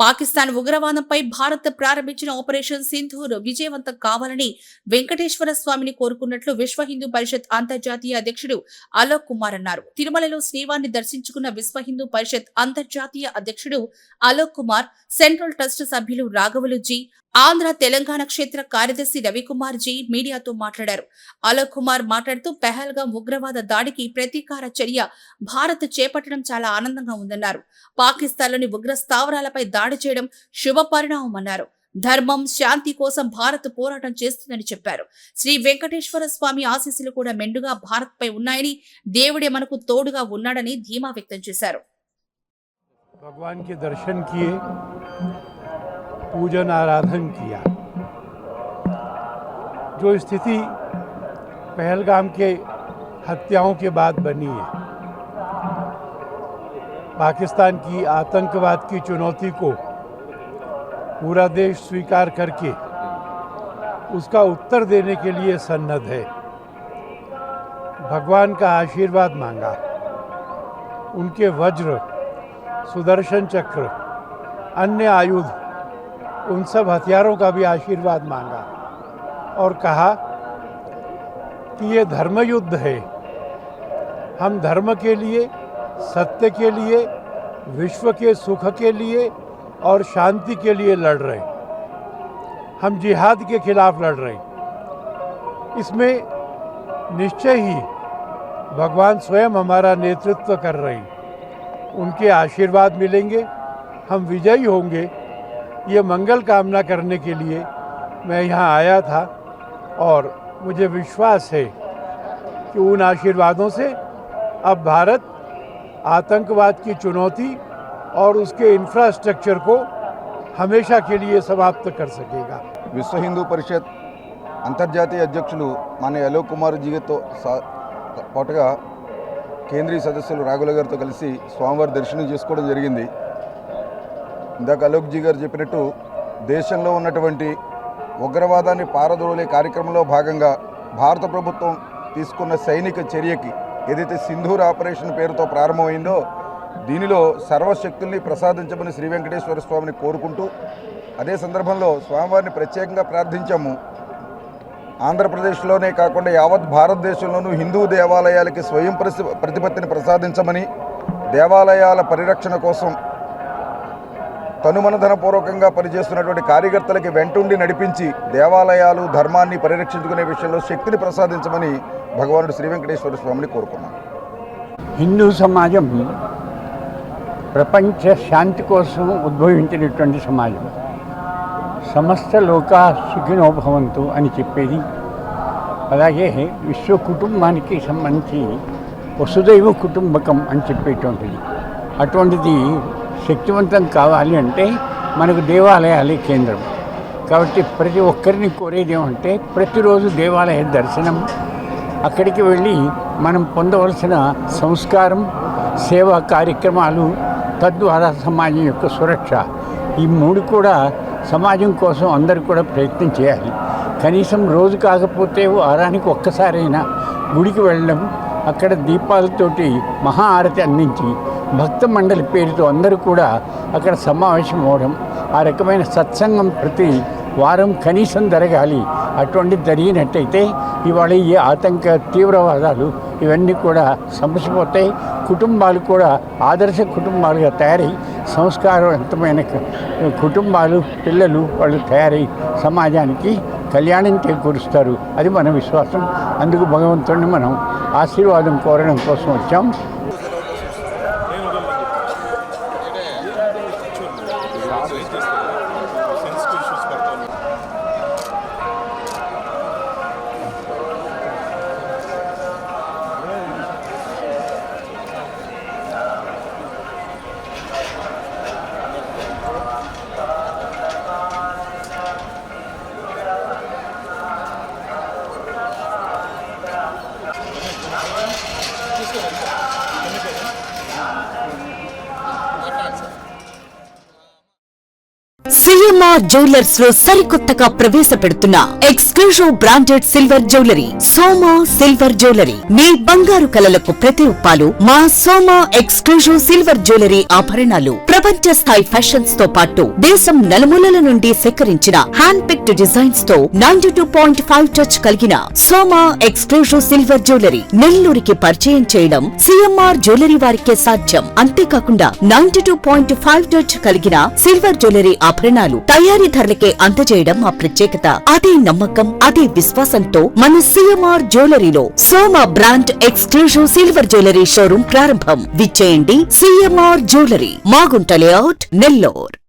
పాకిస్తాన్ ఉగ్రవాదంపై భారత్ ప్రారంభించిన ఆపరేషన్ సింధూర్ విజయవంతం కావాలని వెంకటేశ్వర స్వామిని కోరుకున్నట్లు విశ్వ హిందూ పరిషత్ అంతర్జాతీయ అధ్యక్షుడు అలోక్ కుమార్ అన్నారు. తిరుమలలో శ్రీవారిని దర్శించుకున్న విశ్వ హిందూ పరిషత్ అంతర్జాతీయ అధ్యక్షుడు అలోక్ కుమార్ సెంట్రల్ ట్రస్ట్ సభ్యులు రాఘవులు జీ ఆంధ్ర తెలంగాణ క్షేత్ర కార్యదర్శి రవికుమార్ జీ మీడియాతో మాట్లాడారు. అలోక్ కుమార్ మాట్లాడుతూ పెహల్గా ఉగ్రవాద దాడికి ప్రతీకార చర్య భారత్ చేపట్టడం చాలా ఆనందంగా ఉందన్నారు. పాకిస్తాన్లోని ఉగ్ర స్థావరాలపై దాడి చేయడం శుభ పరిణామం అన్నారు. ధర్మం శాంతి కోసం భారత్ పోరాటం చేస్తుందని చెప్పారు. శ్రీ వెంకటేశ్వర స్వామి ఆశీస్సులు కూడా మెండుగా భారత్ పై ఉన్నాయని దేవుడే మనకు తోడుగా ఉన్నాడని ధీమా వ్యక్తం చేశారు. पूजन आराधन किया। जो स्थिति पहलगाम के हत्याओं के बाद बनी है, पाकिस्तान की आतंकवाद की चुनौती को पूरा देश स्वीकार करके उसका उत्तर देने के लिए सन्नद्ध है। भगवान का आशीर्वाद मांगा। उनके वज्र, सुदर्शन चक्र, अन्य आयुध उन सब हथियारों का भी आशीर्वाद मांगा और कहा कि ये धर्म युद्ध है। हम धर्म के लिए, सत्य के लिए, विश्व के सुख के लिए और शांति के लिए लड़ रहे हम जिहाद के खिलाफ लड़ रहे इसमें निश्चय ही भगवान स्वयं हमारा नेतृत्व कर रहे उनके आशीर्वाद मिलेंगे, हम विजयी होंगे ये मंगल कामना करने के लिए मैं यहाँ आया था और मुझे विश्वास है कि उन आशीर्वादों से अब भारत आतंकवाद की चुनौती और उसके इंफ्रास्ट्रक्चर को हमेशा के लिए समाप्त कर सकेगा విశ్వ హిందూ పరిషత్ అంతర్జాతీయ అధ్యక్షులు మన అలోక్ కుమార్ జీతో సా- పాటుగా కేంద్రీయ సదస్సులు రాఘుల గారితో కలిసి స్వామివారి దర్శనం చేసుకోవడం జరిగింది ఇందాక అలోక్ జీ గారు చెప్పినట్టు దేశంలో ఉన్నటువంటి ఉగ్రవాదాన్ని పారదోలే కార్యక్రమంలో భాగంగా భారత ప్రభుత్వం తీసుకున్న సైనిక చర్యకి ఏదైతే సింధూర్ ఆపరేషన్ పేరుతో ప్రారంభమైందో దీనిలో సర్వశక్తుల్ని ప్రసాదించమని శ్రీ వెంకటేశ్వర స్వామిని కోరుకుంటూ అదే సందర్భంలో స్వామివారిని ప్రత్యేకంగా ప్రార్థించాము. ఆంధ్రప్రదేశ్లోనే కాకుండా యావత్ భారతదేశంలోనూ హిందూ దేవాలయాలకి స్వయం ప్రతిపత్తిని ప్రసాదించమని దేవాలయాల పరిరక్షణ కోసం తనుమనధనపూర్వకంగా పనిచేస్తున్నటువంటి కార్యకర్తలకి వెంటుండి నడిపించి దేవాలయాలు ధర్మాన్ని పరిరక్షించుకునే విషయంలో శక్తిని ప్రసాదించమని భగవానుడు శ్రీ వెంకటేశ్వర స్వామిని కోరుకున్నాను. హిందూ సమాజం ప్రపంచ శాంతి కోసం ఉద్భవించినటువంటి సమాజం. సమస్త లోకా సుఖినోభవంతు అని చెప్పేది. అలాగే విశ్వ కుటుంబానికి సంబంధించి వసుదైవ కుటుంబకం అని చెప్పేటువంటిది. అటువంటిది శక్తివంతం కావాలి అంటే మనకు దేవాలయాలే కేంద్రం. కాబట్టి ప్రతి ఒక్కరిని కోరేది ఏమంటే ప్రతిరోజు దేవాలయ దర్శనం అక్కడికి వెళ్ళి మనం పొందవలసిన సంస్కారం సేవా కార్యక్రమాలు తద్వారా సమాజం యొక్క సురక్ష. ఈ మూడు కూడా సమాజం కోసం అందరూ కూడా ప్రయత్నం చేయాలి. కనీసం రోజు కాకపోతే వారానికి ఒక్కసారైనా గుడికి వెళ్ళడం అక్కడ దీపాలతోటి మహా ఆరతి అందించి భక్త మండలి పేరుతో అందరూ కూడా అక్కడ సమావేశం అవడం ఆ రకమైన సత్సంగం ప్రతి వారం కనీసం జరగాలి. అటువంటి జరిగినట్టయితే ఇవాళ ఈ ఆతంక తీవ్రవాదాలు ఇవన్నీ కూడా సమసిపోతాయి. కుటుంబాలు కూడా ఆదర్శ కుటుంబాలుగా తయారై సంస్కారవంతమైన కుటుంబాలు పిల్లలు వాళ్ళు తయారై సమాజానికి కళ్యాణం చేకూరుస్తారు. అది మన విశ్వాసం. అందుకు భగవంతుడిని మనం ఆశీర్వాదం కోరడం కోసం వచ్చాం. Thank you. సిఎంఆర్ జ్యువెలర్స్లో సరికొత్తగా ప్రవేశపెడుతున్న exclusive branded silver jewellery Soma silver jewellery మీ బంగారు కలలకు ప్రతి ఉప్పాలు మా సోమా ఎక్స్క్లూజివ్ సిల్వర్ జ్యువెలరీ ఆభరణాలు. ప్రపంచ స్థాయి ఫ్యాషన్స్తో పాటు దేశం నలుమూలల నుండి సేకరించిన hand picked డిజైన్స్తో ninety two point five touch కలిగిన సోమా ఎక్స్క్లూజివ్ సిల్వర్ జ్యువెలరీ నెల్లూరికి పరిచయం చేయడం సిఎంఆర్ జ్యువెలరీ వారికే సాధ్యం. అంతేకాకుండా ninety two point five touch కలిగిన సిల్వర్ జ్యువెలరీ ఆభరణాలు తయారీ ధరలకే అందజేయడం మా ప్రత్యేకత. అదే నమ్మకం అదే విశ్వాసంతో మన CMR జ్యువెలరీలో Soma brand exclusive silver jewellery showroom ప్రారంభం. విచ్చేయండి CMR jewellery. Magunta layout Nellore.